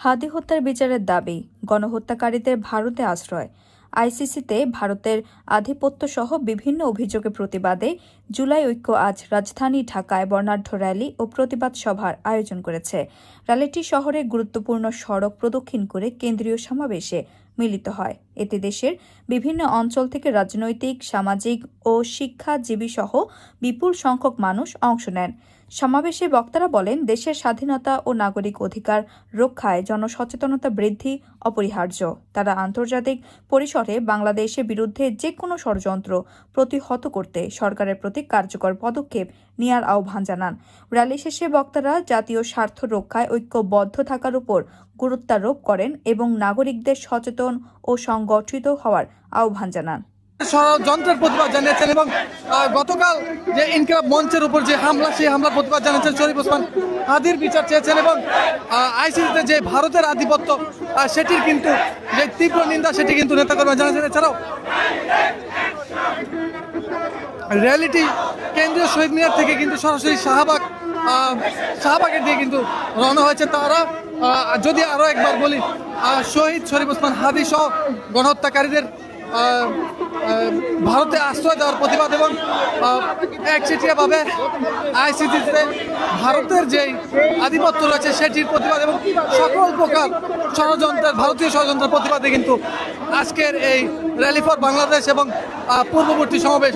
হাদি হত্যার বিচারের দাবি, গণহত্যাকারীদের ভারতে আশ্রয়। আইসিসিতে ভারতের আধিপত্য সহ বিভিন্ন অভিযোগের প্রতিবাদে জুলাই ঐক্য আজ রাজধানী ঢাকায় বর্ণাঢ্য র্যালি ও প্রতিবাদ সভার আয়োজন করেছে। র্যালিটি শহরে গুরুত্বপূর্ণ সড়ক প্রদক্ষিণ করে কেন্দ্রীয় সমাবেশে মিলিত হয়। এতে দেশের বিভিন্ন অঞ্চল থেকে রাজনৈতিক, সামাজিক ও শিক্ষাজীবী সহ বিপুল সংখ্যক মানুষ অংশ নেন। সমাবেশে বক্তারা বলেন, দেশের স্বাধীনতা ও নাগরিক অধিকার রক্ষায় জনসচেতনতা বৃদ্ধি অপরিহার্য। তারা আন্তর্জাতিক পরিসরে বাংলাদেশের বিরুদ্ধে যে কোনো ষড়যন্ত্র প্রতিহত করতে সরকারের প্রতি কার্যকর পদক্ষেপ নেওয়ার আহ্বান জানান। র্যালি শেষে বক্তারা জাতীয় স্বার্থ রক্ষায় ঐক্যবদ্ধ থাকার উপর গুরুত্বারোপ করেন এবং নাগরিকদের সচেতন ও সংগঠিত হওয়ার আহ্বান জানান। ষড়যন্ত্রের প্রতিবাদ জানিয়েছেন এবং গতকাল যে ইনকিলাব মঞ্চের উপর যে হামলা, সেই হামলার প্রতিবাদ জানিয়েছেন শরীফ ওসমান হাদির বিচার চেয়েছেন এবং আইসিসিতে যে ভারতের আধিপত্য সেটির কিন্তু যে তীব্র নিন্দা, সেটি কিন্তু নেতাকর্মী জানিয়েছেন। এছাড়াও, রিয়ালিটি কেন্দ্রীয় শহীদ মিনার থেকে কিন্তু সরাসরি শাহবাগ শাহবাগের দিয়ে কিন্তু রওনা হয়েছে তারা। যদি আরও একবার বলি শহীদ শরীফ ওসমান হাদি সহ গণহত্যাকারীদের ভারতে আশ্রয় দেওয়ার প্রতিবাদ এবং একচেটিয়াভাবে আইসিসিতে ভারতের যেই আধিপত্য রয়েছে সেটির প্রতিবাদ এবং সকল প্রকার ষড়যন্ত্রের, ভারতীয় ষড়যন্ত্রের প্রতিবাদে কিন্তু আজকের এই র্যালি ফর বাংলাদেশ এবং পূর্ববর্তী সমাবেশ।